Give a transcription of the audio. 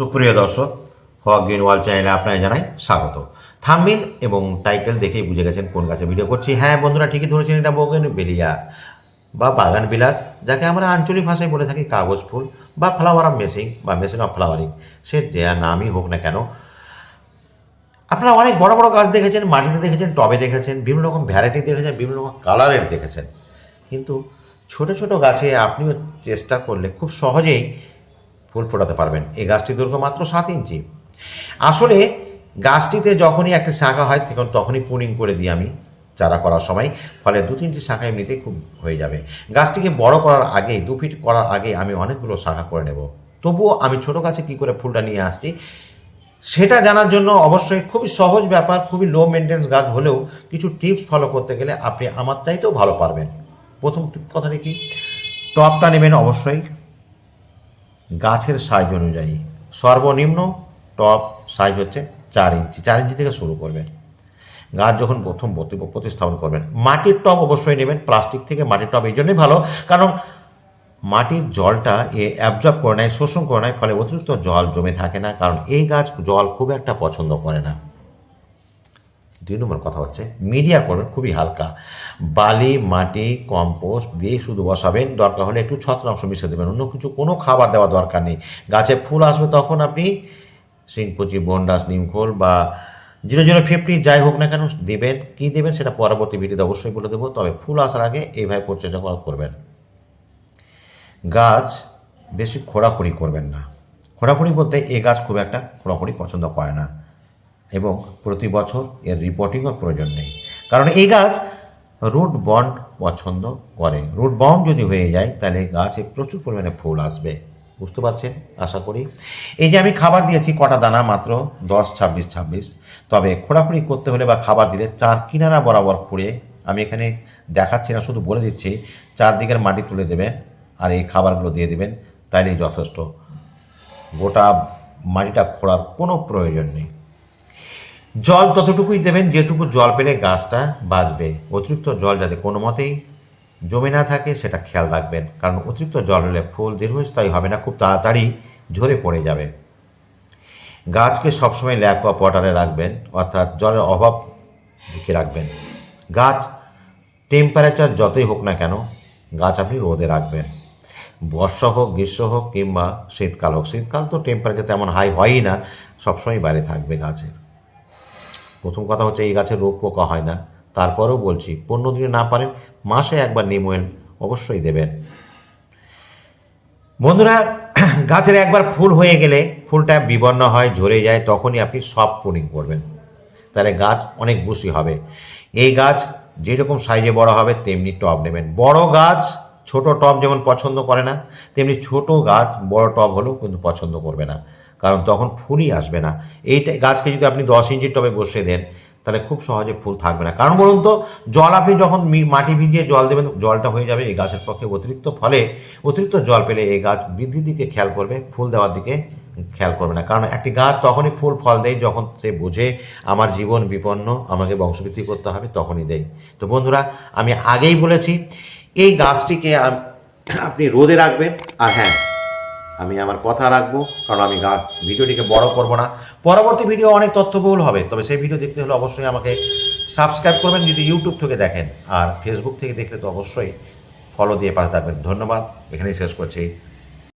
সুপ্রিয় দর্শক, হক গ্রিন ওয়াল চ্যানেলে আপনারা জানাই স্বাগত। থাম্বিন এবং টাইটেল দেখেই বুঝে গেছেন কোন গাছে ভিডিও করছি। হ্যাঁ বন্ধুরা, ঠিকই ধরেছেন এটা বোগেন বেলিয়া বা বাগান বিলাস, যাকে আমরা আঞ্চলিক ভাষায় বলে থাকি কাগজ ফুল বা ফ্লাওয়ার অফ মেসিং বা মেশিন অফ ফ্লাওয়ারিং সে নামই হোক না কেন, আপনারা অনেক বড় বড় গাছ দেখেছেন, মাটিতে দেখেছেন, টবে দেখেছেন, বিভিন্ন রকম ভ্যারাইটি দেখেছেন, বিভিন্ন রকম কালারের দেখেছেন। কিন্তু ছোট ছোট গাছে আপনিও চেষ্টা করলে খুব সহজেই ফুল ফোটাতে পারবেন। এই গাছটির দৈর্ঘ্য মাত্র সাত ইঞ্চি। আসলে গাছটিতে যখনই একটা শাখা হয়, তখন তখনই পুনিং করে দিই আমি চারা করার সময়। ফলে দু তিনটি শাখা এমনিতেই খুব হয়ে যাবে। গাছটিকে বড় করার আগে, দু ফিট করার আগে আমি অনেকগুলো শাখা করে নেব। তবুও আমি ছোট গাছে কি করে ফুলটা নিয়ে আসছি, সেটা জানার জন্য অবশ্যই খুবই সহজ ব্যাপার, খুবই লো মেনটেন্স গাছ হলেও কিছু টিপস ফলো করতে গেলে আপনি আমার চাইতেও ভালো পারবেন। প্রথম কথাটি কি? টপটা নেবেন অবশ্যই। গাছের সাইজ অনুযায়ী। সর্বনিম্ন টপ সাইজ হচ্ছে চার ইঞ্চি। চার ইঞ্চি থেকে শুরু করবেন। গাছ যখন প্রথম প্রতিস্থাপন করবেন, মাটির টব অবশ্যই নেবেন। প্লাস্টিক থেকে মাটির টব এই জন্যই ভালো। কারণ মাটির জলটা এ অ্যাবজর্ব করে নেয়, শোষণ করে নেয়, ফলে অতিরিক্ত জল জমে থাকে না। কারণ এই গাছ জল খুব একটা পছন্দ করে না। দুই নম্বর কথা হচ্ছে। মিডিয়া করবেন খুবই হালকা। বালি, মাটি কম্পোস্ট দিয়ে শুধু বসাবেন। দরকার হলে একটু ছত্রাংশ মিশিয়ে দেবেন। অন্য কিছু কোনো খাবার দেওয়া দরকার নেই। গাছে ফুল আসবে তখন আপনি সিংকুচি বন্ডাস নিমখোল বা জিরো জিরো ফিফটি যাই হোক না কেন দেবেন। কী দেবেন সেটা পরবর্তী ভিডিওতে অবশ্যই বলে দেবো। তবে ফুল আসার আগে এইভাবে পরিচর্যা করা করবেন। গাছ বেশি খোঁড়াখুড়ি করবেন না। খোঁড়াখুড়ি বলতে এই গাছ খুব একটা খোঁড়াখুড়ি পছন্দ করে না। এবং প্রতি বছর এর রিপোর্টিংও প্রয়োজন নেই। কারণ এই গাছ রুট বন্ড পছন্দ করে। রুট বন্ড যদি হয়ে যায়, তাহলে গাছে প্রচুর পরিমাণে ফুল আসবে। বুঝতে পারছেন? আশা করি। এই যে আমি খাবার দিয়েছি, কটা দানা মাত্র? দশ, ছাব্বিশ ছাব্বিশ। তবে খোঁড়াখুড়ি করতে হলে বা খাবার দিলে চার কিনারা বরাবর খুঁড়ে আমি এখানে দেখাচ্ছি না, শুধু বলে দিচ্ছি, চারদিকের মাটি তুলে দেবেন আর এই খাবারগুলো দিয়ে দেবেন, তাইলেই যথেষ্ট। গোটা মাটিটা খোঁড়ার কোনো প্রয়োজন নেই। জল ততটুকুই দেবেন যেটুকু জল পেলে গাছটা বাঁচবে। অতিরিক্ত জল যাতে কোনো মতেই জমে না থাকে, সেটা খেয়াল রাখবেন। কারণ অতিরিক্ত জল হলে ফুল দীর্ঘস্থায়ী হবে না, খুব তাড়াতাড়ি ঝরে পড়ে যাবে। গাছকে সবসময় ল্যাপ বা পটারে রাখবেন, অর্থাৎ জলের অভাব দিকে রাখবেন। গাছ টেম্পারেচার যতই হোক না কেন, গাছ আপনি রোদে রাখবেন। বর্ষা হোক, গ্রীষ্ম হোক কিংবা শীতকাল হোক, শীতকাল তো টেম্পারেচার তেমন হাই হয়ই না, সবসময় বাইরে থাকবে গাছের। প্রথম কথা হচ্ছে এই গাছে রোগ পোকা হয় না। তারপরেও বলছি, পনেরো দিনে না পারেন, মাসে একবার নিম অয়েল অবশ্যই দেবেন। বন্ধুরা, গাছের একবার ফুল হয়ে গেলে ফুলটা বিবর্ণ হয়, ঝরে যায়, তখনই আপনি সব পুনিং করবেন। তাহলে গাছ অনেক বুশি হবে। এই গাছ যেরকম সাইজে বড় হবে, তেমনি টব নেবেন। বড় গাছ ছোট টব যেমন পছন্দ করে না, তেমনি ছোট গাছ বড় টব হলেও কিন্তু পছন্দ করবে না। কারণ তখন ফুলই আসবে না। এই গাছকে যদি আপনি দশ ইঞ্চির টবে বসিয়ে দেন, তাহলে খুব সহজে ফুল থাকবে না। কারণ বলুন তো, জল আপনি যখন মাটি ভিজিয়ে জল দেবেন, জলটা হয়ে যাবে এই গাছের পক্ষে অতিরিক্ত ফলে অতিরিক্ত জল পেলে এই গাছ বৃদ্ধির দিকে খেয়াল করবে, ফুল দেওয়ার দিকে খেয়াল করবে না। কারণ একটি গাছ তখনই ফুল ফল দেয় যখন সে বোঝে, আমার জীবন বিপন্ন, আমাকে বংশবৃদ্ধি করতে হবে তখনই দেয়। তো বন্ধুরা, আমি আগেই বলেছি, এই গাছটিকে আপনি রোদে রাখবেন, আর হ্যাঁ আমি আমার কথা রাখব, কারণ আমি ভিডিওটিকে বড় করব না। পরবর্তী ভিডিও অনেক তথ্যবহুল হবে, তবে সেই ভিডিও দেখতে হলে অবশ্যই আমাকে সাবস্ক্রাইব করবেন, যদি ইউটিউব থেকে দেখেন। আর ফেসবুক থেকে দেখলে তো অবশ্যই ফলো দিয়ে পাশে থাকবেন। ধন্যবাদ, এখানেই শেষ করছি।